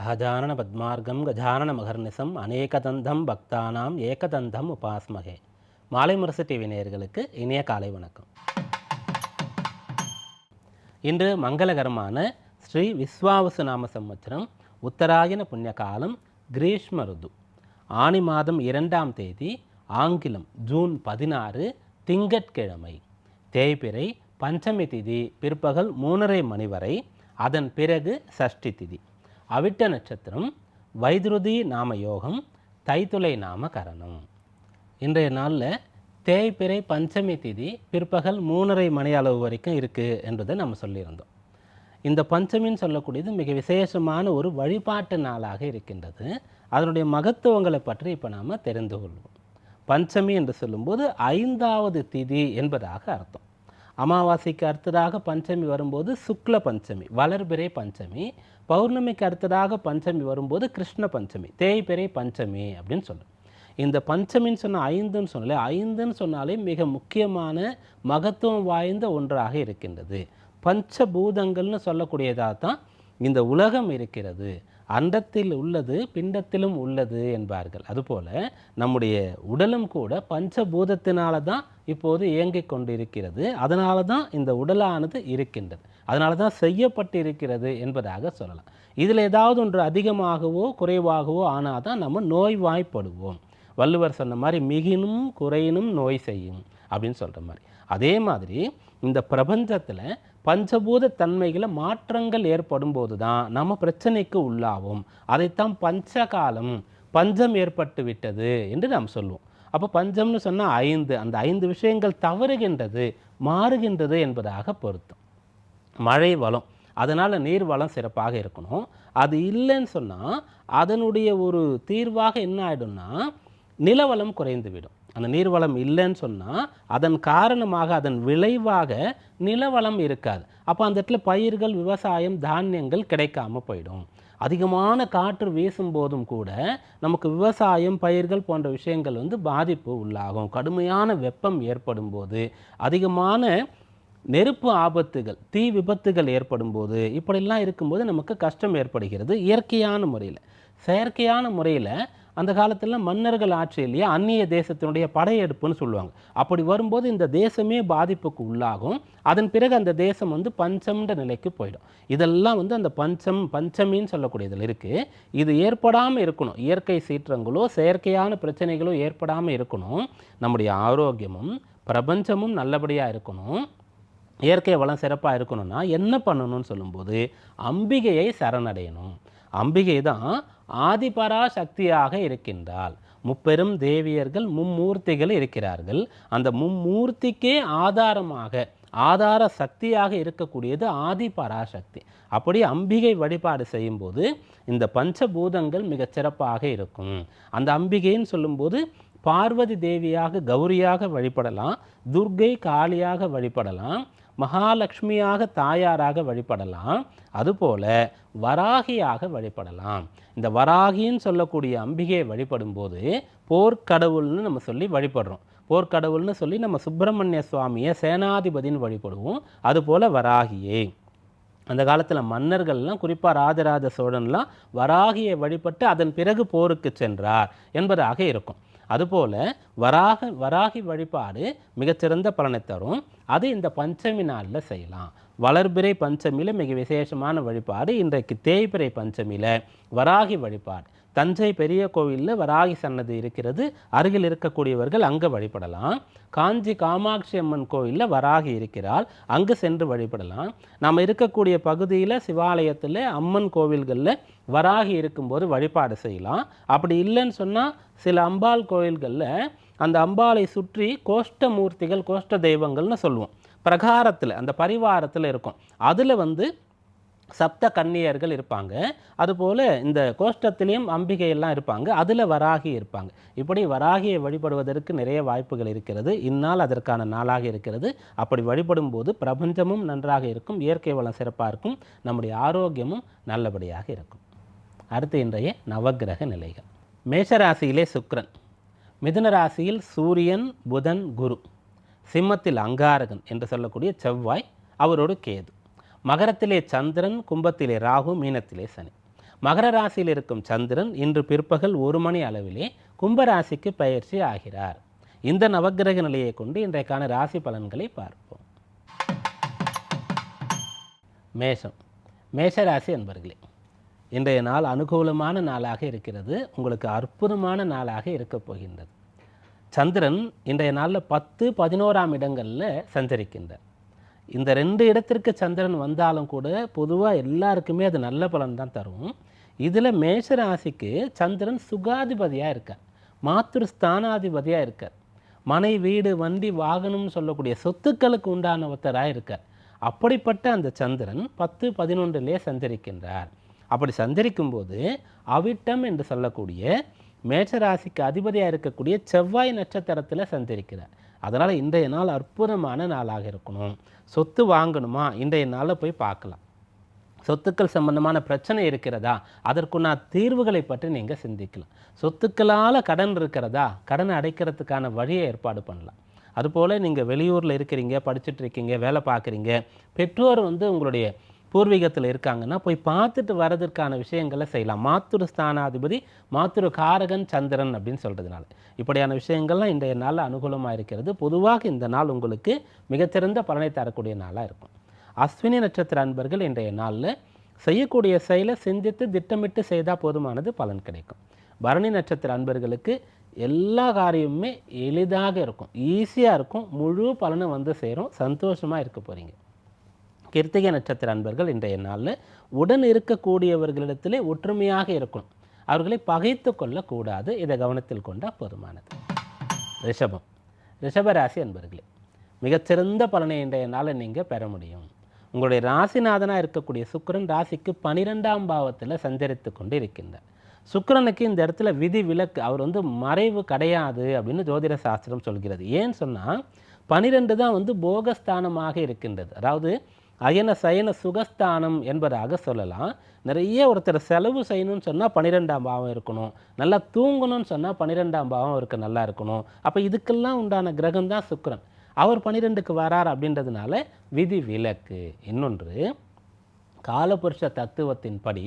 அகஜானன பத்மார்க்கம் கஜானன மகர்நிசம் அநேகதந்தம் பக்தானாம் ஏகதந்தம் உபாஸ்மகே. மாலை முரசு டிவி நேயர்களுக்கு இனிய காலை வணக்கம். இன்று மங்களகரமான ஸ்ரீ விஸ்வாவசு நாம சம்வத்சரம் உத்தராயண புண்ணிய காலம் கிரீஷ்ம ருது. ஆனி மாதம் இரண்டாம் தேதி ஆங்கிலம் ஜூன் பதினாறு திங்கட்கிழமை. தேய்பிறை பஞ்சமி திதி பிற்பகல் மூணரை மணி வரை அதன் பிறகு சஷ்டி திதி. அவிட்ட நட்சத்திரம் வைத்ருதி நாம யோகம் தைத்துளை நாம கரணம் இன்றைய நாளில் தேய்பிறை பஞ்சமி திதி பிற்பகல் மூணரை மணி அளவு வரைக்கும் இருக்குது என்பதை நம்ம சொல்லியிருந்தோம். இந்த பஞ்சமின்னு சொல்லக்கூடியது மிக விசேஷமான ஒரு வழிபாட்டு நாளாக இருக்கின்றது. அதனுடைய மகத்துவங்களை பற்றி இப்போ நாம் தெரிந்து கொள்வோம். பஞ்சமி என்று சொல்லும்போது ஐந்தாவது திதி என்பதாக அர்த்தம். அமாவாசைக்கு அடுத்ததாக பஞ்சமி வரும்போது சுக்ல பஞ்சமி வளர்பிறை பஞ்சமி பௌர்ணமிக்கு அடுத்ததாக பஞ்சமி வரும்போது கிருஷ்ண பஞ்சமி தேய்பிறை பஞ்சமி அப்படின்னு சொல்லுவோம் இந்த பஞ்சமின்னு சொன்ன ஐந்துன்னு சொன்னாலே ஐந்துன்னு சொன்னாலே மிக முக்கியமான மகத்துவம் வாய்ந்த ஒன்றாக இருக்கின்றது. பஞ்சபூதங்கள்னு சொல்லக்கூடியதாக தான் இந்த உலகம் இருக்கிறது. அண்டத்தில் உள்ளது பிண்டத்திலும் உள்ளது என்பார்கள். அதுபோல் நம்முடைய உடலும் கூட பஞ்சபூதத்தினால தான் இப்போது இயங்கிக் கொண்டிருக்கிறது. அதனால தான் இந்த உடலானது இருக்கின்றது. அதனால தான் செய்யப்பட்டு இருக்கிறது என்பதாக சொல்லலாம். இதில் ஏதாவது ஒன்று அதிகமாகவோ குறைவாகவோ ஆனால் தான் நம்ம நோய்வாய்ப்படுவோம். வள்ளுவர் சொன்ன மாதிரி மிகினும் குறையினும் நோய் செய்யும் அப்படின்னு சொல்கிற மாதிரி. அதே மாதிரி இந்த பிரபஞ்சத்தில் பஞ்சபூத தன்மைகளை மாற்றங்கள் ஏற்படும் போது தான் நம்ம பிரச்சனைக்கு உள்ளாகும் அதைத்தான் பஞ்சகாலம் பஞ்சம் ஏற்பட்டு விட்டது என்று நாம் சொல்லுவோம் அப்போ பஞ்சம்னு சொன்னால் ஐந்து அந்த ஐந்து விஷயங்கள் தவறுகின்றது மாறுகின்றது என்பதாக பொருத்தம். மழை வளம் அதனால் நீர் வளம் சிறப்பாக இருக்கணும். அது இல்லைன்னு சொன்னால் அதனுடைய ஒரு தீர்வாக என்ன ஆகிடும்னா நிலவளம் குறைந்து விடும் அந்த நீர்வளம் இல்லைன்னு சொன்னால் அதன் காரணமாக அதன் விளைவாக நிலவளம் இருக்காது. அப்போ அந்த இடத்துல பயிர்கள் விவசாயம் தானியங்கள் கிடைக்காம போயிடும். அதிகமான காற்று வீசும் போதும் கூட நமக்கு விவசாயம் பயிர்கள் போன்ற விஷயங்கள் வந்து பாதிப்பு உள்ளாகும். கடுமையான வெப்பம் ஏற்படும் போது அதிகமான நெருப்பு ஆபத்துகள் தீ விபத்துகள் ஏற்படும் போது இப்படிலாம் இருக்கும்போது நமக்கு கஷ்டம் ஏற்படுகிறது இயற்கையான முறையில். செயற்கையான முறையில் அந்த காலத்தில் மன்னர்கள் ஆட்சியிலேயே அந்நிய தேசத்தினுடைய படையெடுப்புன்னு சொல்லுவாங்க. அப்படி வரும்போது இந்த தேசமே பாதிப்புக்கு உள்ளாகும். அதன் பிறகு அந்த தேசம் வந்து பஞ்சம்ன்ற நிலைக்கு போயிடும். இதெல்லாம் வந்து அந்த பஞ்சம் பஞ்சமின்னு சொல்லக்கூடியதில் இருக்குது இது ஏற்படாமல் இருக்கணும். இயற்கை சீற்றங்களோ செயற்கையான பிரச்சனைகளோ ஏற்படாமல் இருக்கணும். நம்முடைய ஆரோக்கியமும் பிரபஞ்சமும் நல்லபடியாக இருக்கணும். இயற்கை வளம் சிறப்பாக இருக்கணும்னா என்ன பண்ணணும்னு சொல்லும்போது அம்பிகையை சரணடையணும். அம்பிகை தான் ஆதிபரா சக்தியாக இருக்கின்றாள் முப்பெரும் தேவியர்கள் மும்மூர்த்திகள் இருக்கிறார்கள். அந்த மும்மூர்த்திக்கே ஆதாரமாக ஆதார சக்தியாக இருக்கக்கூடியது ஆதி பராசக்தி அப்படி அம்பிகை வழிபாடு செய்யும்போது இந்த பஞ்சபூதங்கள் மிகச் சிறப்பாக இருக்கும். அந்த அம்பிகைன்னு சொல்லும்போது பார்வதி தேவியாக கௌரியாக வழிபடலாம். துர்கை காளியாக வழிபடலாம். மகாலட்சுமியாக தாயாராக வழிபடலாம். அதுபோல வராகியாக வழிபடலாம். இந்த வராகின்னு சொல்லக்கூடிய அம்பிகையை வழிபடும்போது போர்க்கடவுள்னு நம்ம சொல்லி வழிபடுறோம். போர்க்கடவுள்னு சொல்லி நம்ம சுப்பிரமணிய சுவாமியை சேனாதிபதின்னு வழிபடுவோம். அதுபோல் வராகியே. அந்த காலத்தில் மன்னர்கள்லாம் குறிப்பாக ராஜராஜ சோழன்லாம் வராகியை வழிபட்டு அதன் பிறகு போருக்கு சென்றார் என்பதாக இருக்கும். அதுபோல் வராக வராகி வழிபாடு மிகச்சிறந்த பலனை தரும். அது இந்த பஞ்சமி நாளில் செய்யலாம். வளர்பிறை பஞ்சமியில் மிக விசேஷமான வழிபாடு இன்றைக்கு தேய்பிறை பஞ்சமியில் வராகி வழிபாடு. தஞ்சை பெரிய கோவிலில் வராகி சன்னதி இருக்கிறது. அருகில் இருக்கக்கூடியவர்கள் அங்கே வழிபடலாம். காஞ்சி காமாட்சி அம்மன் கோவிலில் வராகி இருக்கிறாள் அங்கு சென்று வழிபடலாம். நாம் இருக்கக்கூடிய பகுதியில் சிவாலயத்தில் அம்மன் கோவில்களில் வராகி இருக்கும்போது வழிபாடு செய்யலாம். அப்படி இல்லைன்னு சொன்னால் சில அம்பாள் கோயில்களில் அந்த அம்பாளை சுற்றி கோஷ்ட மூர்த்திகள் கோஷ்ட தெய்வங்கள்னு சொல்லுவோம். பிரகாரத்தில் அந்த பரிவாரத்தில் இருக்கும். அதில் வந்து சப்த கன்னியர்கள் இருப்பாங்க. அதுபோல் இந்த கோஷ்டத்திலையும் அம்பிகையெல்லாம் இருப்பாங்க. அதில் வராகி இருப்பாங்க. இப்படி வராகியை வழிபடுவதற்கு நிறைய வாய்ப்புகள் இருக்கிறது. இந்நாள் அதற்கான நாளாக இருக்கிறது. அப்படி வழிபடும் போது பிரபஞ்சமும் நன்றாக இருக்கும். இயற்கை வளம் சிறப்பாக இருக்கும். நம்முடைய ஆரோக்கியமும் நல்லபடியாக இருக்கும். அடுத்து இன்றைய நவக்கிரக நிலைகள். மேஷராசியிலே சுக்ரன் மிதுன ராசியில் சூரியன் புதன் குரு. சிம்மத்தில் அங்காரகன் என்று சொல்லக்கூடிய செவ்வாய் அவரோடு கேது. மகரத்திலே சந்திரன் கும்பத்திலே ராகு மீனத்திலே சனி. மகர ராசியில் இருக்கும் சந்திரன் இன்று பிற்பகல் ஒரு மணி அளவிலே கும்பராசிக்கு பயிற்சி ஆகிறார். இந்த நவக்கிரக நிலையை கொண்டு இன்றைக்கான ராசி பலன்களை பார்ப்போம். மேஷம். மேஷராசி என்பர்களே இன்றைய நாள் அனுகூலமான நாளாக இருக்கிறது. உங்களுக்கு அற்புதமான நாளாக இருக்கப் போகின்றது. சந்திரன் இன்றைய நாளில் பத்து பதினோராம் இடங்களில் சஞ்சரிக்கின்றார். இந்த ரெண்டு இடத்திற்கு சந்திரன் வந்தாலும் கூட பொதுவாக எல்லாருக்குமே அது நல்ல பலன் தான் தரும். இதில் மேஷ ராசிக்கு சந்திரன் சுகாதிபதியாக இருக்கார். மாத்திரு ஸ்தானாதிபதியாக இருக்கார். மனை வீடு வண்டி வாகனம்னு சொல்லக்கூடிய சொத்துக்களுக்கு உண்டான ஒருத்தராக இருக்கார். அப்படிப்பட்ட அந்த சந்திரன் பத்து பதினொன்றிலே சஞ்சரிக்கின்றார். அப்படி சஞ்சரிக்கும் போது அவிட்டம் என்று சொல்லக்கூடிய மேஷராசிக்கு அதிபதியாக இருக்கக்கூடிய செவ்வாய் நட்சத்திரத்தில் சஞ்சரிக்கிறார் அதனால் இன்றைய நாள் அற்புதமான நாளாக இருக்கணும். சொத்து வாங்கணுமா? இன்றைய நாளில் போய் பார்க்கலாம். சொத்துக்கள் சம்பந்தமான பிரச்சனை இருக்கிறதா? அதற்குன்னா தீர்வுகளை பற்றி நீங்கள் சிந்திக்கலாம். சொத்துக்களால் கடன் இருக்கிறதா? கடனை அடைக்கிறதுக்கான வழியை ஏற்பாடு பண்ணலாம். அதுபோல் நீங்கள் வெளியூரில் இருக்கிறீங்க படிச்சுட்டு இருக்கீங்க வேலை பார்க்குறீங்க பெற்றோர் வந்து உங்களுடைய பூர்வீகத்தில் இருக்காங்கன்னா போய் பார்த்துட்டு வரதற்கான விஷயங்களை செய்யலாம். மாத்துரு ஸ்தானாதிபதி மாத்துரு காரகன் சந்திரன் அப்படின்னு சொல்கிறதுனால இப்படியான விஷயங்கள்லாம் இன்றைய நாளில் அனுகூலமாக இருக்கிறது. பொதுவாக இந்த நாள் உங்களுக்கு மிகச்சிறந்த பலனை தரக்கூடிய நாளாக இருக்கும். அஸ்வினி நட்சத்திர அன்பர்கள் இன்றைய நாளில் செய்யக்கூடிய செயலை சிந்தித்து திட்டமிட்டு செய்தால் போதுமானது பலன் கிடைக்கும். பரணி நட்சத்திர அன்பர்களுக்கு எல்லா காரியமுமே எளிதாக இருக்கும். ஈஸியாக இருக்கும். முழு பலனும் வந்து சேரும். சந்தோஷமாக இருக்க போகிறீங்க கிருத்திகை நட்சத்திர அன்பர்கள் இன்றைய நாளில் உடன் இருக்கக்கூடியவர்களிடத்திலே ஒற்றுமையாக இருக்கணும். அவர்களை பகைத்து கொள்ளக்கூடாது. இதை கவனத்தில் கொண்டால் போதுமானது. ரிஷபம். ரிஷபராசி அன்பர்களே மிகச்சிறந்த பலனை இன்றைய நாளில் நீங்கள் பெற முடியும். உங்களுடைய ராசிநாதனாக இருக்கக்கூடிய சுக்கரன் ராசிக்கு பனிரெண்டாம் பாவத்தில் சஞ்சரித்து கொண்டு இருக்கின்றார் சுக்கரனுக்கு இந்த இடத்துல விதி விலக்கு அவர் வந்து மறைவு கிடையாது அப்படின்னு ஜோதிட சாஸ்திரம் சொல்கிறது. ஏன்னு சொன்னால் பனிரெண்டு தான் வந்து போகஸ்தானமாக இருக்கின்றது. அதாவது அயன சயன சுகஸ்தானம் என்பதாக சொல்லலாம். நிறைய ஒருத்தர் செலவு செய்யணும்னு சொன்னால் பன்னிரெண்டாம் பாவம் இருக்கணும். நல்லா தூங்கணும்னு சொன்னால் பன்னிரெண்டாம் பாவம் இருக்க நல்லா இருக்கணும். அப்போ இதுக்கெல்லாம் உண்டான கிரகம் தான் சுக்கரன். அவர் பன்னிரெண்டுக்கு வரார் அப்படின்றதுனால விதி விலக்கு. இன்னொன்று காலபுருஷ தத்துவத்தின்படி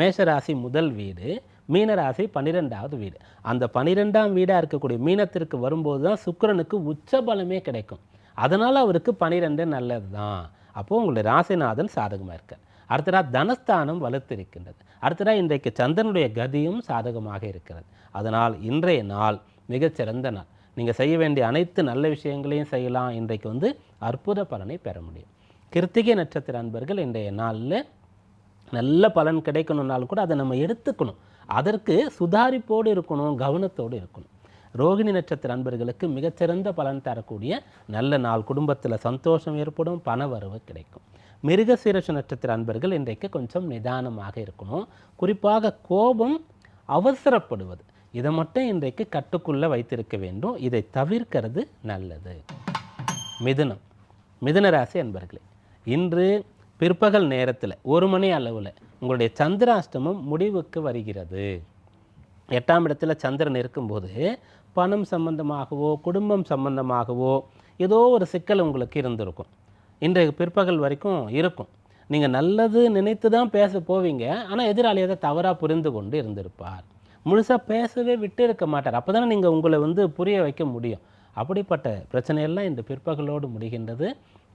மேஷராசி முதல் வீடு மீனராசி பன்னிரெண்டாவது வீடு. அந்த பன்னிரெண்டாம் வீடாக இருக்கக்கூடிய மீனத்திற்கு வரும்போது தான் சுக்கரனுக்கு உச்ச பலமே கிடைக்கும். அதனால் அவருக்கு பனிரெண்டு நல்லது தான் அப்போது உங்களுடைய ராசிநாதன் சாதகமாக இருக்கார். அடுத்ததா தனஸ்தானம் வலுத்திருக்கின்றது. அடுத்ததா இன்றைக்கு சந்திரனுடைய கதியும் சாதகமாக இருக்கிறது. அதனால் இன்றைய நாள் மிகச்சிறந்த நாள். நீங்கள் செய்ய வேண்டிய அனைத்து நல்ல விஷயங்களையும் செய்யலாம். இன்றைக்கு வந்து அற்புத பலனை பெற முடியும். கிருத்திகை நட்சத்திர அன்பர்கள் இன்றைய நாளில் நல்ல பலன் கிடைக்கணும்னாலும் கூட அதை நம்ம எடுத்துக்கணும். அதற்கு சுதாரிப்போடு இருக்கணும் கவனத்தோடு இருக்கணும். ரோகிணி நட்சத்திர அன்பர்களுக்கு மிகச்சிறந்த பலன் தரக்கூடிய நல்ல நாள். குடும்பத்தில் சந்தோஷம் ஏற்படும் பண வரவு கிடைக்கும். மிருகசீரஷ நட்சத்திர அன்பர்கள் இன்றைக்கு கொஞ்சம் நிதானமாக இருக்கணும். குறிப்பாக கோபம் அவசரப்படுவது. இதை மட்டும் இன்றைக்கு கட்டுக்குள்ளே வைத்திருக்க வேண்டும். இதை தவிர்க்கிறது நல்லது. மிதுனம். மிதுன ராசி அன்பர்களே இன்று பிற்பகல் நேரத்தில் ஒரு மணி அளவில் உங்களுடைய சந்திராஷ்டமம் முடிவுக்கு வருகிறது. எட்டாம் இடத்துல சந்திரன் இருக்கும்போது பணம் சம்பந்தமாகவோ குடும்பம் சம்பந்தமாகவோ ஏதோ ஒரு சிக்கல் உங்களுக்கு இருந்திருக்கும். இன்றைய பிற்பகல் வரைக்கும் இருக்கும். நீங்கள் நல்லது நினைத்து தான் பேச போவீங்க. ஆனால் எதிராளி அதை தவறாக புரிந்து கொண்டு இருந்திருப்பார். முழுசாக பேசவே விட்டு இருக்க மாட்டார். அப்போ தானே நீங்கள் உங்களை வந்து புரிய வைக்க முடியும். அப்படிப்பட்ட பிரச்சனையெல்லாம் இந்த பிற்பகலோடு முடிகின்றது.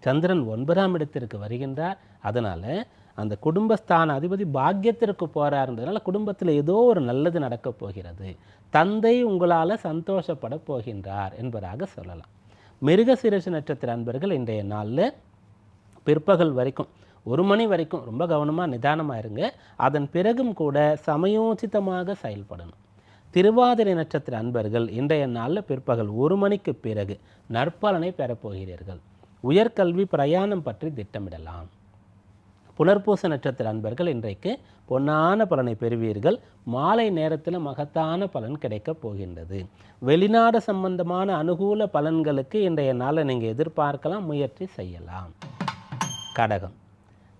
சந்திரன் ஒன்பதாம் இடத்திற்கு வருகின்றார். அதனால் அந்த குடும்பஸ்தான அதிபதி பாக்கியத்திற்கு போகிறாருன்றதுனால குடும்பத்தில் ஏதோ ஒரு நல்லது நடக்கப் போகிறது. தந்தை உங்களால் சந்தோஷப்பட போகின்றார் என்பதாக சொல்லலாம். மிருகசீரச நட்சத்திர அன்பர்கள் இன்றைய நாளில் பிற்பகல் வரைக்கும் ஒரு மணி வரைக்கும் ரொம்ப கவனமாக நிதானமாக இருங்க. அதன் பிறகும் கூட சமயோசிதமாக செயல்படணும். திருவாதிரை நட்சத்திர அன்பர்கள் இன்றைய நாளில் பிற்பகல் ஒரு மணிக்கு பிறகு நற்பலனை பெறப்போகிறீர்கள் உயர்கல்வி பிரயாணம் பற்றி திட்டமிடலாம். புனர்பூச நட்சத்திர அன்பர்கள் இன்றைக்கு பொன்னான பலனை பெறுவீர்கள். மாலை நேரத்தில் மகத்தான பலன் கிடைக்கப் போகின்றது. வெளிநாடு சம்பந்தமான அனுகூல பலன்களுக்கு இன்றைய நாளை நீங்கள் எதிர்பார்க்கலாம் முயற்சி செய்யலாம். கடகம்.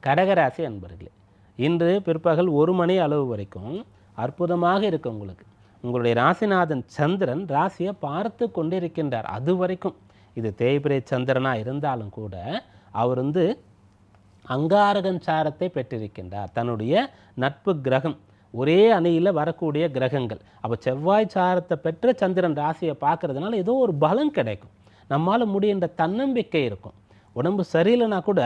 கடகராசி அன்பர்களே இன்று பிற்பகல் ஒரு மணி அளவு வரைக்கும் அற்புதமாக இருக்கும் உங்களுக்கு. உங்களுடைய ராசிநாதன் சந்திரன் ராசியை பார்த்து கொண்டிருக்கின்றார். அது வரைக்கும். இது தேய்பிரை சந்திரனாக இருந்தாலும் கூட அவர் வந்து அங்காரகன் சாரத்தை பெற்றிருக்கின்றார். தன்னுடைய நட்பு கிரகம் ஒரே அணியில் வரக்கூடிய கிரகங்கள். அப்போ செவ்வாய் சாரத்தை பெற்ற சந்திரன் ராசியை பார்க்கறதுனால ஏதோ ஒரு பலம் கிடைக்கும். நம்மால் முடிகின்ற தன்னம்பிக்கை இருக்கும். உடம்பு சரியில்லைனா கூட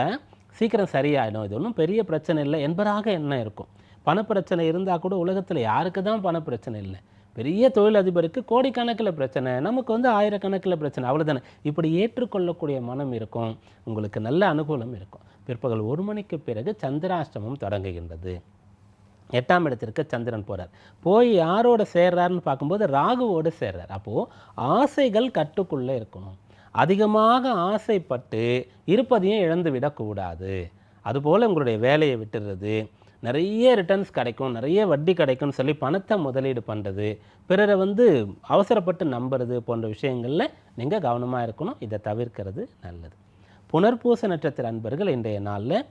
சீக்கிரம் சரியாயிடும். இது ஒன்றும் பெரிய பிரச்சனை இல்லை. என்பதாக என்ன இருக்கும்? பணப்பிரச்சனை இருந்தால் கூட உலகத்தில் யாருக்கு தான் பணப்பிரச்சனை இல்லை. பெரிய தொழிலதிபருக்கு கோடிக்கணக்கில் பிரச்சனை நமக்கு வந்து ஆயிரக்கணக்கில் பிரச்சனை அவ்வளோதானே இப்படி ஏற்றுக்கொள்ளக்கூடிய மனம் இருக்கும் உங்களுக்கு நல்ல அனுகூலம் இருக்கும். பிற்பகல் ஒரு மணிக்கு பிறகு சந்திராஷ்டமம் தொடங்குகின்றது. எட்டாம் இடத்திற்கு சந்திரன் போறார். போய் யாரோட சேர்றாருன்னு பார்க்கும்போது ராகுவோடு சேர்றார். அப்போது ஆசைகள் கட்டுக்குள்ளே இருக்கணும். அதிகமாக ஆசைப்பட்டு இருப்பதையும் இழந்து விடக்கூடாது அதுபோல் உங்களுடைய வேலையை விட்டுறது நிறைய ரிட்டர்ன்ஸ் கிடைக்கும் நிறைய வட்டி கிடைக்கும்னு சொல்லி பணத்தை முதலீடு பண்ணுறது பிறரை வந்து அவசரப்பட்டு நம்புறது போன்ற விஷயங்களில் நீங்கள் கவனமாக இருக்கணும். இதை தவிர்க்கிறது நல்லது. புனர்பூச நட்சத்திர அன்பர்கள் இன்றைய நாளில்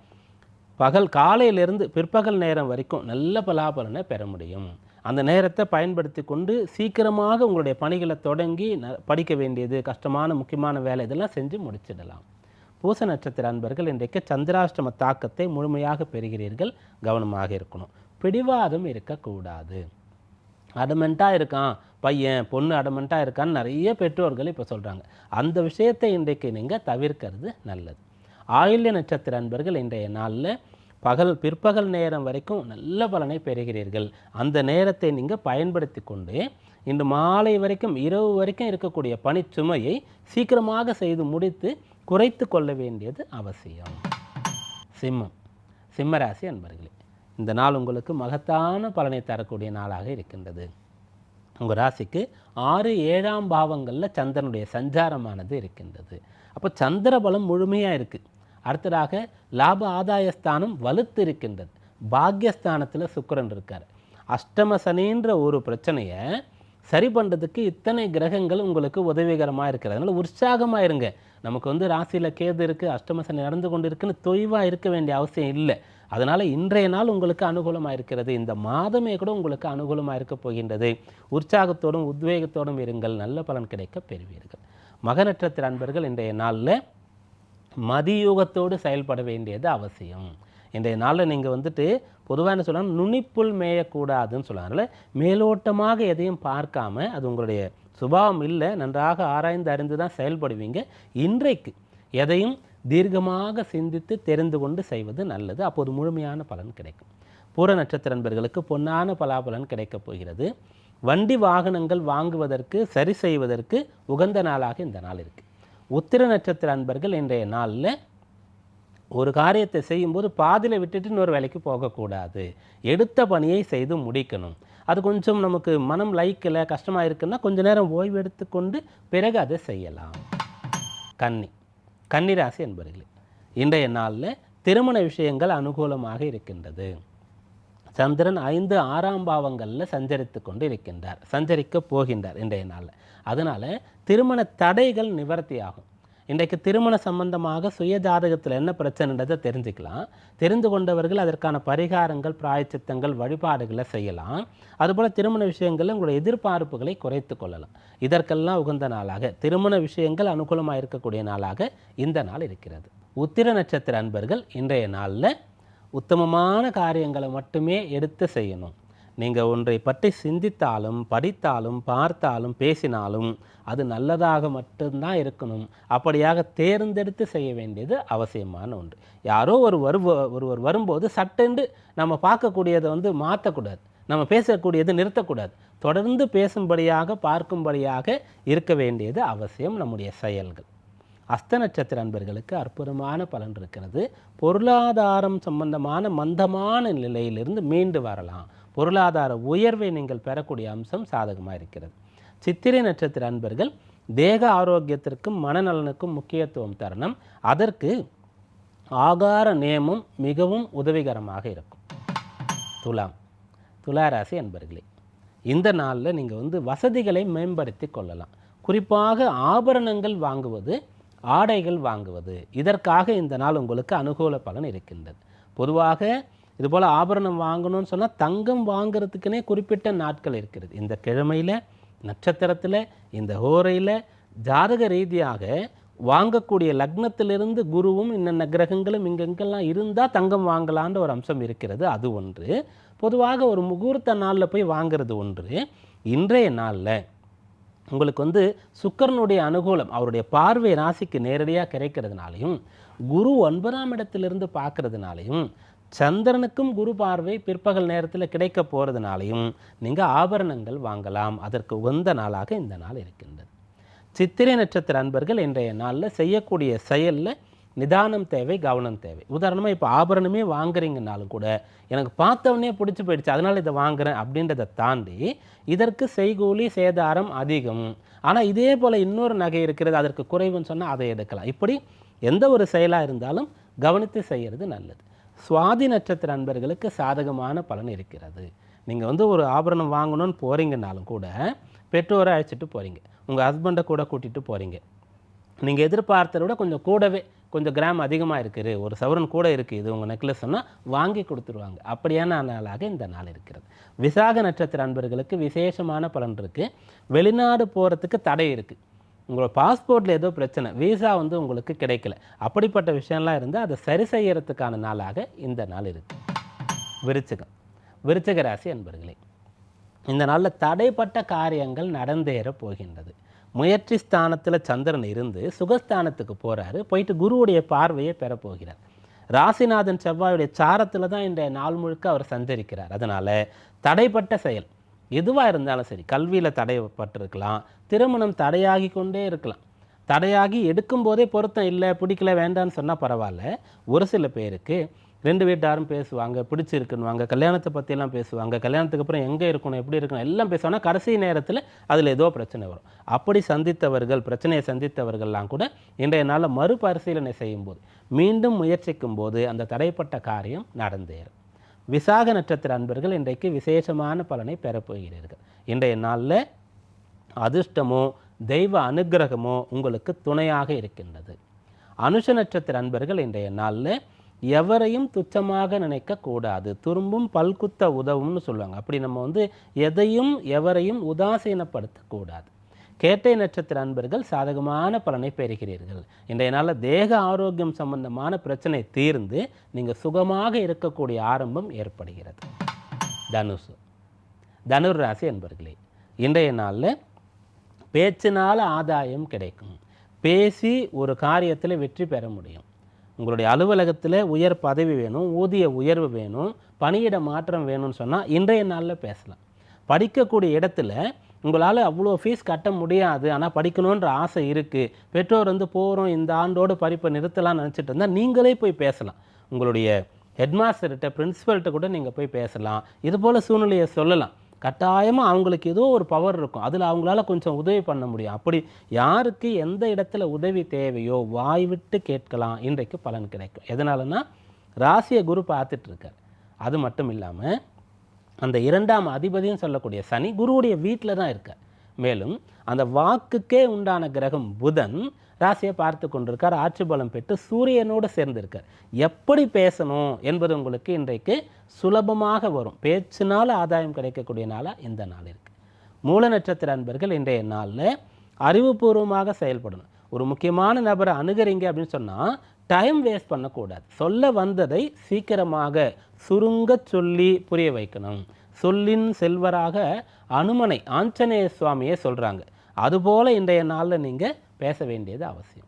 பகல் காலையிலிருந்து பிற்பகல் நேரம் வரைக்கும் நல்ல பலாபலனை பெற முடியும். அந்த நேரத்தை பயன்படுத்தி கொண்டு சீக்கிரமாக உங்களுடைய பணிகளை தொடங்கி ந- படிக்க வேண்டியது கஷ்டமான முக்கியமான வேலை இதெல்லாம் செஞ்சு முடிச்சிடலாம். பூச நட்சத்திர அன்பர்கள் இன்றைக்கு சந்திராஷ்டம தாக்கத்தை முழுமையாக பெறுகிறீர்கள் கவனமாக இருக்கணும். பிடிவாதம் இருக்கக்கூடாது. அடமெண்ட்டாக இருக்கான் பையன் பொண்ணு அடமெண்ட்டாக இருக்கான்னு நிறைய பெற்றோர்கள் இப்போ சொல்கிறாங்க அந்த விஷயத்தை இன்றைக்கு நீங்கள் தவிர்க்கிறது நல்லது. ஆயுள்ய நட்சத்திர அன்பர்கள் இன்றைய நாளில் பகல் பிற்பகல் நேரம் வரைக்கும் நல்ல பலனை பெறுகிறீர்கள். அந்த நேரத்தை நீங்கள் பயன்படுத்தி கொண்டு இன்று மாலை வரைக்கும் இரவு வரைக்கும் இருக்கக்கூடிய பணிச்சுமையை சீக்கிரமாக செய்து முடித்து குறைத்து கொள்ள வேண்டியது அவசியம். சிம்மம். சிம்மராசி அன்பர்களே இந்த நாள் உங்களுக்கு மகத்தான பலனை தரக்கூடிய நாளாக இருக்கின்றது. உங்கள் ராசிக்கு ஆறு ஏழாம் பாவங்களில் சந்திரனுடைய சஞ்சாரமானது இருக்கின்றது. அப்போ சந்திர பலம் முழுமையாக இருக்குது அடுத்ததாக லாப ஆதாயஸ்தானம் வலுத்து இருக்கின்றது. பாக்யஸ்தானத்தில் சுக்கரன் இருக்கார். அஷ்டம சனின்ற ஒரு பிரச்சனையை சரி பண்ணுறதுக்கு இத்தனை கிரகங்கள் உங்களுக்கு உதவிகரமாக இருக்கிறது அதனால் உற்சாகமாக இருங்க. நமக்கு வந்து ராசியில் கேது இருக்குது அஷ்டமசனி நடந்து கொண்டு இருக்குன்னு தொய்வாக இருக்க வேண்டிய அவசியம் இல்லை. அதனால் இன்றைய நாள் உங்களுக்கு அனுகூலமாக இருக்கிறது இந்த மாதமே கூட உங்களுக்கு அனுகூலமாக இருக்க போகின்றது. உற்சாகத்தோடும் உத்வேகத்தோடும் இருங்கள். நல்ல பலன் கிடைக்க பெறுவீர்கள். மக நட்சத்திர அன்பர்கள் இன்றைய நாளில் மதியூகத்தோடு செயல்பட வேண்டியது அவசியம். இன்றைய நாளில் நீங்கள் வந்துட்டு பொதுவாக என்ன சொல்லலாம் நுனிப்புல் மேயக்கூடாதுன்னு சொல்லுவாங்கல்ல மேலோட்டமாக எதையும் பார்க்காம அது உங்களுடைய சுபாவம் இல்லை நன்றாக ஆராய்ந்து அறிந்து தான் செயல்படுவீங்க. இன்றைக்கு எதையும் தீர்க்கமாக சிந்தித்து தெரிந்து கொண்டு செய்வது நல்லது. அப்போது முழுமையான பலன் கிடைக்கும். பூர நட்சத்திர நண்பர்களுக்கு பொன்னான பலாபலன் கிடைக்கப் போகிறது. வண்டி வாகனங்கள் வாங்குவதற்கு சரி செய்வதற்கு உகந்த நாளாக இந்த நாள் இருக்குது உத்திர நட்சத்திர அன்பர்கள் இன்றைய நாளில் ஒரு காரியத்தை செய்யும்போது பாதியில் விட்டுட்டு இன்னொரு வேலைக்கு போகக்கூடாது. எடுத்த பணியை செய்து முடிக்கணும். அது கொஞ்சம் நமக்கு மனம் லைக்கில் கஷ்டமாக இருக்குன்னா கொஞ்ச நேரம் ஓய்வு எடுத்துக்கொண்டு பிறகு அதை செய்யலாம். கன்னி. கன்னிராசி என்பர்களே இன்றைய நாளில் திருமண விஷயங்கள் அனுகூலமாக இருக்கின்றது. சந்திரன் ஐந்து ஆறாம் பாவங்களில் சஞ்சரித்து கொண்டு இருக்கின்றார். சஞ்சரிக்க போகின்றார் இன்றைய நாளில். அதனால் திருமண தடைகள் நிவர்த்தி ஆகும் இன்றைக்கு திருமண சம்பந்தமாக சுய ஜாதகத்தில் என்ன பிரச்சனைன்றதை தெரிஞ்சுக்கலாம். தெரிந்து கொண்டவர்கள் அதற்கான பரிகாரங்கள் பிராயச்சித்தங்கள் வழிபாடுகளை செய்யலாம். அதுபோல் திருமண விஷயங்களில் உங்களுடைய எதிர்பார்ப்புகளை குறைத்து கொள்ளலாம். இதற்கெல்லாம் உகந்த நாளாக திருமண விஷயங்கள் அனுகூலமாக இருக்கக்கூடிய நாளாக இந்த நாள் இருக்கிறது. உத்திர நட்சத்திர அன்பர்கள் இன்றைய நாளில் உத்தமமான காரியங்களை மட்டுமே எடுத்து செய்யணும். நீங்கள் ஒன்றை பற்றி சிந்தித்தாலும் படித்தாலும் பார்த்தாலும் பேசினாலும் அது நல்லதாக மட்டும்தான் இருக்கணும். அப்படியாக தேர்ந்தெடுத்து செய்ய வேண்டியது அவசியமான ஒன்று. யாரோ ஒரு வருவ ஒருவர் வரும்போது சட்டென்று நம்ம பார்க்கக்கூடியதை வந்து மாற்றக்கூடாது. நம்ம பேசக்கூடியது நிறுத்தக்கூடாது. தொடர்ந்து பேசும்படியாக பார்க்கும்படியாக இருக்க வேண்டியது அவசியம் நம்முடைய செயல்கள். அஸ்த நட்சத்திர அன்பர்களுக்கு அற்புதமான பலன் இருக்கிறது. பொருளாதாரம் சம்பந்தமான மந்தமான நிலையிலிருந்து மீண்டு வரலாம். பொருளாதார உயர்வை நீங்கள் பெறக்கூடிய அம்சம் சாதகமாக இருக்கிறது. சித்திரை நட்சத்திர அன்பர்கள் தேக ஆரோக்கியத்திற்கும் மனநலனுக்கும் முக்கியத்துவம் தரணும். அதற்கு ஆகார நேமும் மிகவும் உதவிகரமாக இருக்கும். துலாம் துளாராசி அன்பர்களே இந்த நாளில் நீங்கள் வந்து வசதிகளை மேம்படுத்தி கொள்ளலாம். குறிப்பாக ஆபரணங்கள் வாங்குவது ஆடைகள் வாங்குவது இதற்காக இந்த நாள் உங்களுக்கு அனுகூல பலன் இருக்கின்றது. பொதுவாக இதுபோல் ஆபரணம் வாங்கணும்னு சொன்னால் தங்கம் வாங்குறதுக்குனே குறிப்பிட்ட நாட்கள் இருக்கிறது. இந்த கிழமையில் நட்சத்திரத்தில் இந்த ஹோரையில் ஜாதக ரீதியாக வாங்கக்கூடிய லக்னத்திலிருந்து குருவும் இன்னென்ன கிரகங்களும் இங்கெங்கெல்லாம் இருந்தால் தங்கம் வாங்கலான்ற ஒரு அம்சம் இருக்கிறது. அது ஒன்று. பொதுவாக ஒரு முகூர்த்த நாளில் போய் வாங்குறது ஒன்று. இன்றைய நாளில் உங்களுக்கு வந்து சுக்கரனுடைய அனுகூலம் அவருடைய பார்வை ராசிக்கு நேரடியாக கிடைக்கிறதுனாலையும் குரு ஒன்பதாம் இடத்திலிருந்து பார்க்கறதுனாலையும் சந்திரனுக்கும் குரு பார்வை பிற்பகல் நேரத்தில் கிடைக்க போகிறதுனாலையும் நீங்கள் ஆபரணங்கள் வாங்கலாம். அதற்கு உகந்த நாளாக இந்த நாள் இருக்கின்றது. சித்திரை நட்சத்திர அன்பர்கள் இன்றைய நாளில் செய்யக்கூடிய செயலில் நிதானம் தேவை கவனம் தேவை. உதாரணமாக இப்போ ஆபரணமே வாங்குறீங்கனாலும் கூட எனக்கு பார்த்தவொடனே பிடிச்சி போயிடுச்சு அதனால் இதை வாங்குறேன் அப்படின்றத தாண்டி இதற்கு செய்கூலி சேதாரம் அதிகம். ஆனால் இதே போல் இன்னொரு நகை இருக்கிறது அதற்கு குறைவுன்னு சொன்னால் அதை எடுக்கலாம். இப்படி எந்த ஒரு செயலாக இருந்தாலும் கவனித்து செய்கிறது நல்லது. சுவாதி நட்சத்திர அன்பர்களுக்கு சாதகமான பலன் இருக்கிறது. நீங்கள் வந்து ஒரு ஆபரணம் வாங்கணும்னு போகிறீங்கனாலும் கூட பெற்றோரை அழைச்சிட்டு போகிறீங்க உங்கள் ஹஸ்பண்டை கூட கூட்டிகிட்டு போகிறீங்க நீங்கள் எதிர்பார்த்ததை விட கொஞ்சம் கூடவே கொஞ்சம் கிராம் அதிகமாக இருக்குது ஒரு சவரன் கூட இருக்குது இது உங்கள் நெக்லஸ் சொன்னால் வாங்கி கொடுத்துருவாங்க. அப்படியான நாளாக இந்த நாள் இருக்கிறது. விசாக நட்சத்திர அன்பர்களுக்கு விசேஷமான பலன் இருக்குது வெளிநாடு போகிறதுக்கு தடை இருக்குது உங்களோட பாஸ்போர்ட்டில் ஏதோ பிரச்சனை விசா வந்து உங்களுக்கு கிடைக்கல. அப்படிப்பட்ட விஷயம்லாம் இருந்தால் அதை சரி செய்யறதுக்கான நாளாக இந்த நாள் இருக்குது விருச்சிகம். விருச்சிக ராசி அன்பர்களே இந்த நாளில் தடைப்பட்ட காரியங்கள் நடந்தேற போகின்றது. முயற்சி ஸ்தானத்தில் சந்திரன் இருந்து சுகஸ்தானத்துக்கு போகிறாரு போயிட்டு குருவுடைய பார்வையை பெறப் போகிறார். ராசிநாதன் செவ்வாயுடைய சாரத்தில் தான் இந்த நாள் முழுக்க அவர் சஞ்சரிக்கிறார். அதனால் தடைப்பட்ட செயல் எதுவாக இருந்தாலும் சரி கல்வியில் தடைப்பட்டிருக்கலாம் திருமணம் தடையாகி கொண்டே இருக்கலாம். தடையாகி எடுக்கும்போதே பொருத்தம் இல்லை பிடிக்கல வேண்டான்னு சொன்னால் பரவாயில்ல. ஒரு சில பேருக்கு ரெண்டு வீட்டாரும் பேசுவாங்க பிடிச்சிருக்குன்னுவாங்க கல்யாணத்தை பற்றியெல்லாம் பேசுவாங்க கல்யாணத்துக்கு அப்புறம் எங்கே இருக்கணும் எப்படி இருக்கணும் எல்லாம் பேசுவாங்க. கடைசி நேரத்தில் அதில் ஏதோ பிரச்சனை வரும். அப்படி சந்தித்தவர்கள் பிரச்சனையை சந்தித்தவர்கள்லாம் கூட இன்றைய நாளில் மறுபரிசீலனை செய்யும்போது மீண்டும் முயற்சிக்கும் போது அந்த தடைப்பட்ட காரியம் நடந்தேறும். விசாக நட்சத்திர அன்பர்கள் இன்றைக்கு விசேஷமான பலனை பெறப்போகிறீர்கள் இன்றைய நாளில் அதிர்ஷ்டமோ தெய்வ அனுக்கிரகமோ உங்களுக்கு துணையாக இருக்கின்றது. அனுஷ நட்சத்திர அன்பர்கள் இன்றைய நாளில் எவரையும் துச்சமாக நினைக்கக்கூடாது துரும்பும் பல்குத்த உதவும்னு சொல்லுவாங்க. அப்படி நம்ம வந்து எதையும் எவரையும் உதாசீனப்படுத்தக்கூடாது கேட்டை நட்சத்திர அன்பர்கள் சாதகமான பலனை பெறுகிறீர்கள். இன்றைய நாளில் தேக ஆரோக்கியம் சம்பந்தமான பிரச்சனை தீர்ந்து நீங்கள் சுகமாக இருக்கக்கூடிய ஆரம்பம் ஏற்படுகிறது. தனுசு. தனுர் ராசி அன்பர்களே இன்றைய நாளில் பேச்சினால் ஆதாயம் கிடைக்கும். பேசி ஒரு காரியத்தில் வெற்றி பெற முடியும். உங்களுடைய அலுவலகத்தில் உயர் பதவி வேணும் ஊதிய உயர்வு வேணும் பணியிட மாற்றம் வேணும்னு சொன்னால் இன்றைய நாளில் பேசலாம். படிக்கக்கூடிய இடத்துல உங்களால் அவ்வளோ ஃபீஸ் கட்ட முடியாது. ஆனால் படிக்கணுன்ற ஆசை இருக்குது பெற்றோர் வந்து போகிறோம் இந்த ஆண்டோடு படிப்பை நிறுத்தலாம்னு நினச்சிட்டு இருந்தால் நீங்களே போய் பேசலாம். உங்களுடைய ஹெட்மாஸ்டர்கிட்ட பிரின்ஸிபல்கிட்ட கூட நீங்கள் போய் பேசலாம். இது போல் சூழ்நிலையை சொல்லலாம். கட்டாயமாக அவங்களுக்கு ஏதோ ஒரு பவர் இருக்கும். அதில் அவங்களால கொஞ்சம் உதவி பண்ண முடியும். அப்படி யாருக்கு எந்த இடத்துல உதவி தேவையோ வாய் விட்டு கேட்கலாம். இன்றைக்கு பலன் கிடைக்கும். எதனாலன்னா ராசியை குரு பார்த்துட்ருக்கார் அது மட்டும் இல்லாமல் அந்த இரண்டாம் அதிபதியும் சொல்லக்கூடிய சனி குருவுடைய வீட்டில் தான் இருக்கார் மேலும் அந்த வாக்குக்கே உண்டான கிரகம் புதன் ராசியை பார்த்து கொண்டிருக்கார். ஆட்சி பலம் பெற்று சூரியனோடு சேர்ந்திருக்கார். எப்படி பேசணும் என்பது உங்களுக்கு இன்றைக்கு சுலபமாக வரும். பேச்சினால் ஆதாயம் கிடைக்கக்கூடிய நாளாக இந்த நாள் இருக்குது மூல நட்சத்திர அன்பர்கள் இன்றைய நாளில் அறிவுபூர்வமாக செயல்படணும். ஒரு முக்கியமான நபரை அணுகிறீங்க அப்படின்னு சொன்னால் டைம் வேஸ்ட் பண்ணக்கூடாது. சொல்ல வந்ததை சீக்கிரமாக சுருங்கச் சொல்லி புரிய வைக்கணும். சொல்லின் செல்வராக அனுமனை ஆஞ்சநேய சுவாமியே சொல்கிறாங்க அதுபோல் இன்றைய நாளில் நீங்கள் பேச வேண்டியது அவசியம்.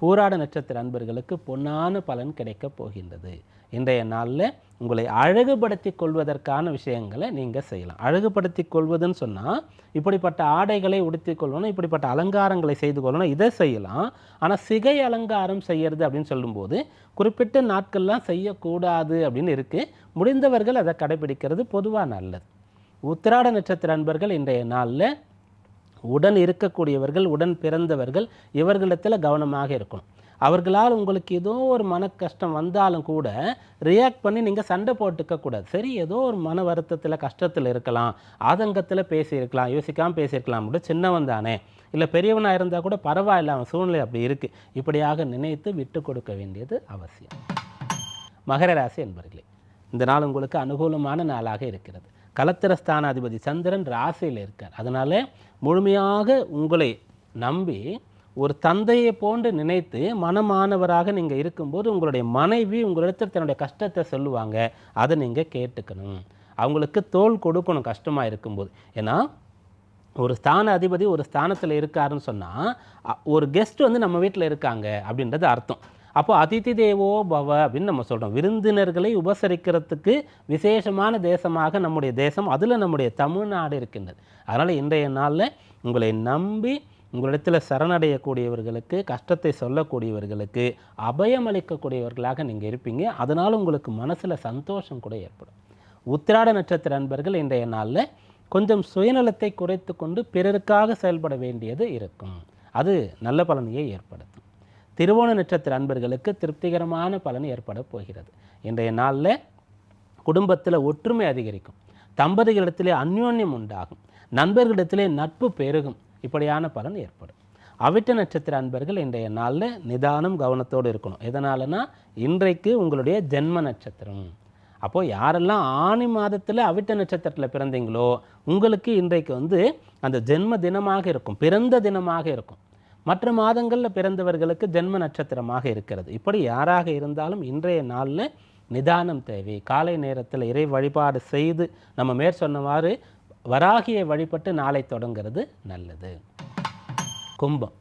பூராட நட்சத்திர அன்பர்களுக்கு பொன்னான பலன் கிடைக்கப் போகின்றது. இன்றைய நாளில் உங்களை அழகுபடுத்தி கொள்வதற்கான விஷயங்களை நீங்கள் செய்யலாம். அழகுபடுத்தி கொள்வதுன்னு சொன்னால் இப்படிப்பட்ட ஆடைகளை உடுத்திக் கொள்ளணும் இப்படிப்பட்ட அலங்காரங்களை செய்து கொள்ளணும் இதை செய்யலாம். ஆனால் சிகை அலங்காரம் செய்யறது அப்படின்னு சொல்லும்போது குறிப்பிட்ட நாட்கள்லாம் செய்யக்கூடாது அப்படின்னு இருக்குது முடிந்தவர்கள் அதை கடைபிடிக்கிறது பொதுவாக நல்லது. உத்திராட நட்சத்திர அன்பர்கள் இன்றைய நாளில் உடன் இருக்கக்கூடியவர்கள் உடன் பிறந்தவர்கள் இவர்களிடத்தில் கவனமாக இருக்கணும். அவர்களால் உங்களுக்கு ஏதோ ஒரு மன கஷ்டம் வந்தாலும் கூட ரியாக்ட் பண்ணி நீங்கள் சண்டை போட்டுக்க கூடாது. சரி ஏதோ ஒரு மன வருத்தத்தில் கஷ்டத்தில் இருக்கலாம். ஆதங்கத்தில் பேசியிருக்கலாம். யோசிக்காமல் பேசியிருக்கலாம். கூட சின்னவன் தானே. இல்லை பெரியவனாக இருந்தால் கூட பரவாயில்ல அவன் சூழ்நிலை அப்படி இருக்குது இப்படியாக நினைத்து விட்டு கொடுக்க வேண்டியது அவசியம். மகர ராசி என்பர்களே இந்த நாள் உங்களுக்கு அனுகூலமான நாளாக இருக்கிறது. கலத்திரஸ்தானாதிபதி சந்திரன் ராசியில் இருக்கார். அதனால் முழுமையாக உங்களை நம்பி ஒரு தந்தையை போன்று நினைத்து மனமானவராக நீங்கள் இருக்கும்போது உங்களுடைய மனைவி உங்களிடத்தில் தன்னுடைய கஷ்டத்தை சொல்லுவாங்க. அதை நீங்கள் கேட்டுக்கணும். அவங்களுக்கு தோல் கொடுக்கணும் கஷ்டமாக இருக்கும்போது. ஏன்னா ஒரு ஸ்தான அதிபதி ஒரு ஸ்தானத்தில் இருக்காருன்னு சொன்னால் ஒரு கெஸ்ட் வந்து நம்ம வீட்டில் இருக்காங்க அப்படின்றது அர்த்தம். அப்போ அதிதி தேவோ பவ அப்படின்னு நம்ம சொல்கிறோம் விருந்தினர்களை உபசரிக்கிறதுக்கு விசேஷமான தேசமாக நம்முடைய தேசம் அதில் நம்முடைய தமிழ்நாடு இருக்கின்றது. அதனால் இன்றைய நாளில் உங்களை நம்பி உங்களிடத்தில் சரணடையக்கூடியவர்களுக்கு கஷ்டத்தை சொல்லக்கூடியவர்களுக்கு அபயம் அளிக்கக்கூடியவர்களாக நீங்கள் இருப்பீங்க. அதனால் உங்களுக்கு மனசில் சந்தோஷம் கூட ஏற்படும். உத்திராட நட்சத்திர அன்பர்கள் இன்றைய நாளில் கொஞ்சம் சுயநலத்தை குறைத்து கொண்டு பிறருக்காக செயல்பட வேண்டியது இருக்கும். அது நல்ல பலனையை ஏற்படுத்தும். திருவோண நட்சத்திர அன்பர்களுக்கு திருப்திகரமான பலன் ஏற்பட போகிறது. இன்றைய நாளில் குடும்பத்தில் ஒற்றுமை அதிகரிக்கும். தம்பதிகளிடத்திலே அந்யோன்யம் உண்டாகும். நண்பர்களிடத்திலே நட்பு பெருகும். இப்படியான பலன் ஏற்படும். அவிட்ட நட்சத்திர அன்பர்கள் இன்றைய நாளில் நிதானம் கவனத்தோடு இருக்கணும். எதனாலனா இன்றைக்கு உங்களுடைய ஜென்ம நட்சத்திரம். அப்போது யாரெல்லாம் ஆணி மாதத்தில் அவிட்ட நட்சத்திரத்தில் பிறந்தீங்களோ உங்களுக்கு இன்றைக்கு வந்து அந்த ஜென்ம தினமாக இருக்கும் பிறந்த தினமாக இருக்கும். மற்ற மாதங்களில் பிறந்தவர்களுக்கு ஜென்ம நட்சத்திரமாக இருக்கிறது. இப்படி யாராக இருந்தாலும் இன்றைய நாளில் நிதானம் தேவை. காலை நேரத்தில் இறை வழிபாடு செய்து நம்ம மேற் சொன்னவாறு வராகியை வழிபட்டு நாளை தொடங்கிறது நல்லது. கும்பம்.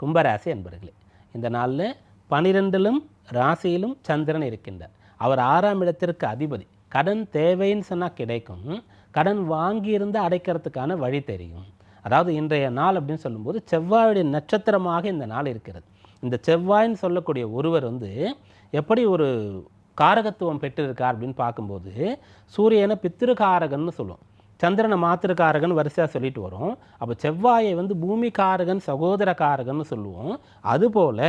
கும்பராசி என்பர்களே இந்த நாளில் பனிரெண்டிலும் ராசியிலும் சந்திரன் இருக்கின்றார். அவர் ஆறாம் இடத்திற்கு அதிபதி. கடன் தேவைன்னு சொன்னால் கிடைக்கும். கடன் வாங்கியிருந்து அடைக்கிறதுக்கான வழி தெரியும். அதாவது இன்றைய நாள் அப்படின்னு சொல்லும்போது செவ்வாயுடைய நட்சத்திரமாக இந்த நாள் இருக்கிறது. இந்த செவ்வாய்ன்னு சொல்லக்கூடிய ஒருவர் வந்து எப்படி ஒரு காரகத்துவம் பெற்றிருக்கார் அப்படின்னு பார்க்கும்போது சூரியனை பித்திருக்காரகன்னு சொல்லுவோம். சந்திரனை மாத்திருக்காரகன் வரிசையாக சொல்லிட்டு வரோம். அப்போ செவ்வாயை வந்து பூமிகாரகன் சகோதரகாரகன்னு சொல்லுவோம். அதுபோல்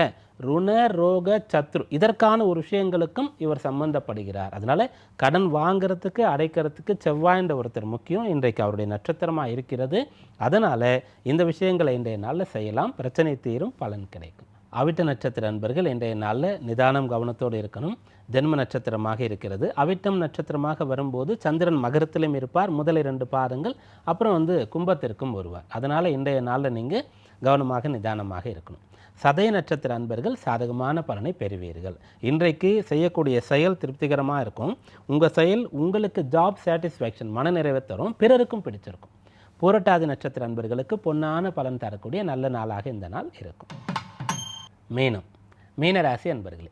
ருண ரோக சத்ரு இதற்கான ஒரு விஷயங்களுக்கும் இவர் சம்பந்தப்படுகிறார். அதனால் கடன் வாங்கிறதுக்கு அடைக்கிறதுக்கு செவ்வாய்ன்ற ஒருத்தர் முக்கியம். இன்றைக்கு அவருடைய நட்சத்திரமாக இருக்கிறது. அதனால் இந்த விஷயங்களை இன்றைய நாளில் செய்யலாம். பிரச்சனை தீரும் பலன் கிடைக்கும். அவிட்ட நட்சத்திர அன்பர்கள் இன்றைய நாளில் நிதானம் கவனத்தோடு இருக்கணும். ஜென்ம நட்சத்திரமாக இருக்கிறது. அவிட்டம் நட்சத்திரமாக வரும்போது சந்திரன் மகரத்திலும் இருப்பார். முதல் இரண்டு பாதங்கள் அப்புறம் வந்து கும்பத்திற்கும் வருவார். அதனால் இன்றைய நாளில் நீங்கள் கவனமாக நிதானமாக இருக்கணும். சதய நட்சத்திர அன்பர்கள் சாதகமான பலனை பெறுவீர்கள். இன்றைக்கு செய்யக்கூடிய செயல் திருப்திகரமாக இருக்கும். உங்கள் செயல் உங்களுக்கு ஜாப் சாட்டிஸ்ஃபேக்ஷன் மனநிறைவை தரும். பிறருக்கும் பிடிச்சிருக்கும். பூரட்டாதி நட்சத்திர அன்பர்களுக்கு பொன்னான பலன் தரக்கூடிய நல்ல நாளாக இந்த நாள் இருக்கும். மீனம். மீனராசி அன்பர்களே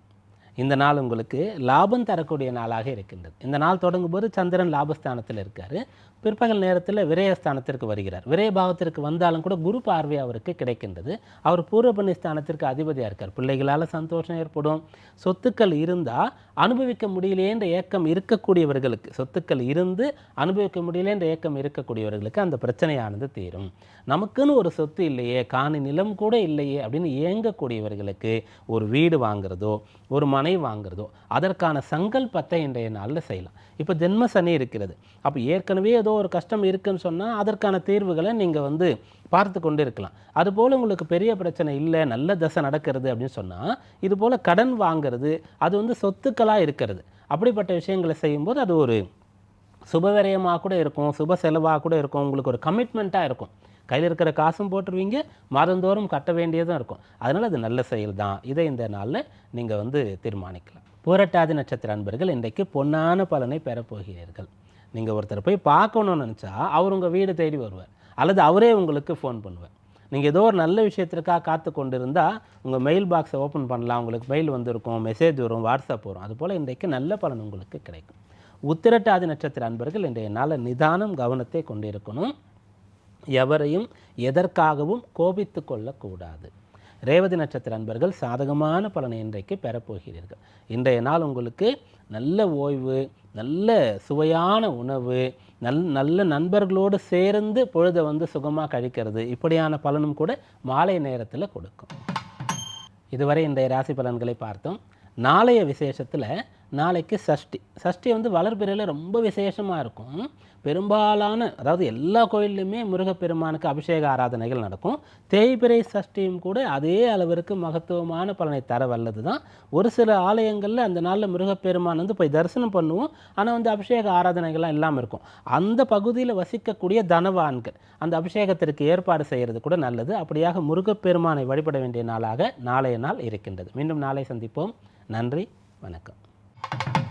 இந்த நாள் உங்களுக்கு லாபம் தரக்கூடிய நாளாக இருக்கின்றது. இந்த நாள் தொடங்கும் போது சந்திரன் லாபஸ்தானத்தில் இருக்கார். பிற்பகல் நேரத்தில் விரயஸ்தானத்திற்கு வருகிறார். விரயபாவத்திற்கு வந்தாலும் கூட குரு பார்வை அவருக்கு கிடைக்கின்றது. அவர் பூர்வபண்ணி ஸ்தானத்திற்கு அதிபதியாக இருக்கார். பிள்ளைகளால் சந்தோஷம் ஏற்படும். சொத்துக்கள் இருந்தால் அனுபவிக்க முடியலேன்ற ஏக்கம் இருக்கக்கூடியவர்களுக்கு சொத்துக்கள் இருந்து அனுபவிக்க முடியலேன்ற ஏக்கம் இருக்கக்கூடியவர்களுக்கு அந்த பிரச்சனையானது தீரும். நமக்குன்னு ஒரு சொத்து இல்லையே காணி நிலம் கூட இல்லையே அப்படின்னு ஏங்கக்கூடியவர்களுக்கு ஒரு வீடு வாங்குறதோ ஒரு மனை வாங்குறதோ அதற்கான சங்கல்பத்தை இன்றைய நாளில் செய்யலாம். இப்போ ஜென்ம சனி இருக்கிறது. அப்போ ஏற்கனவே ஏதோ ஒரு கஷ்டம் இருக்குன்னு சொன்னால் அதற்கான தீர்வுகளை நீங்கள் வந்து பார்த்து கொண்டு இருக்கலாம் அதுபோல் உங்களுக்கு பெரிய பிரச்சனை இல்லை நல்ல தசை நடக்கிறது அப்படின்னு சொன்னால் இதுபோல் கடன் வாங்குறது அது வந்து சொத்துக்களாக இருக்கிறது. அப்படிப்பட்ட விஷயங்களை செய்யும்போது அது ஒரு சுபவிரயமாக கூட இருக்கும் சுப செலவாக கூட இருக்கும் உங்களுக்கு ஒரு கமிட்மெண்ட்டாக இருக்கும். கையில் இருக்கிற காசும் போட்டுருவீங்க மாதந்தோறும் கட்ட வேண்டியதும் இருக்கும். அதனால் அது நல்ல செயல் தான் இதை இந்த நாளில் நீங்கள் வந்து தீர்மானிக்கலாம். பூரட்டாதி நட்சத்திர அன்பர்கள் இன்றைக்கு பொன்னான பலனை பெறப்போகிறீர்கள். நீங்கள் ஒருத்தர் போய் பார்க்கணும்னு நினச்சா அவர் உங்கள் வீடு தேடி வருவார். அல்லது அவரே உங்களுக்கு ஃபோன் பண்ணுவார். நீங்கள் ஏதோ ஒரு நல்ல விஷயத்திற்காக காத்து கொண்டு இருந்தால் உங்கள் மெயில் பாக்ஸை ஓப்பன் பண்ணலாம். உங்களுக்கு மெயில் வந்திருக்கும் மெசேஜ் வரும் வாட்ஸ்அப் வரும். அதுபோல் இன்றைக்கு நல்ல பலன் உங்களுக்கு கிடைக்கும். உத்திரட்டாதி நட்சத்திர அன்பர்கள் இன்றைய நாளில் நிதானம் கவனத்தை கொண்டிருக்கணும். எவரையும் எதற்காகவும் கோபித்து கொள்ளக்கூடாது. ரேவதி நட்சத்திர அன்பர்கள் சாதகமான பலனை இன்றைக்கு பெறப்போகிறீர்கள். இன்றைய நாள் உங்களுக்கு நல்ல ஓய்வு நல்ல சுவையான உணவு நல் நல்ல நண்பர்களோடு சேர்ந்து பொழுதை வந்து சுகமாக கழிக்கிறது. இப்படியான பலனும் கூட மாலை நேரத்தில் கொடுக்கும். இதுவரை இன்றைய ராசி பலன்களை பார்த்தோம். நாளைய விசேஷத்தில் நாளைக்கு சஷ்டி. சஷ்டி வந்து வளர்பிறையில் ரொம்ப விசேஷமாக இருக்கும். பெரும்பாலான அதாவது எல்லா கோயில்லையுமே முருகப்பெருமானுக்கு அபிஷேக ஆராதனைகள் நடக்கும். தேய்பிறை சஷ்டியும் கூட அதே அளவிற்கு மகத்துவமான பலனை தர வல்லது தான் ஒரு சில ஆலயங்களில் அந்த நாளில் முருகப்பெருமான் வந்து போய் தரிசனம் பண்ணுவோம். ஆனால் வந்து அபிஷேக ஆராதனைகள்லாம் இல்லாமல் இருக்கும். அந்த பகுதியில் வசிக்கக்கூடிய தனவான்கள் அந்த அபிஷேகத்திற்கு ஏற்பாடு செய்கிறது கூட நல்லது. அப்படியாக முருகப்பெருமானை வழிபட வேண்டிய நாளாக நாளைய நாள் இருக்கின்றது. மீண்டும் நாளை சந்திப்போம். நன்றி வணக்கம். you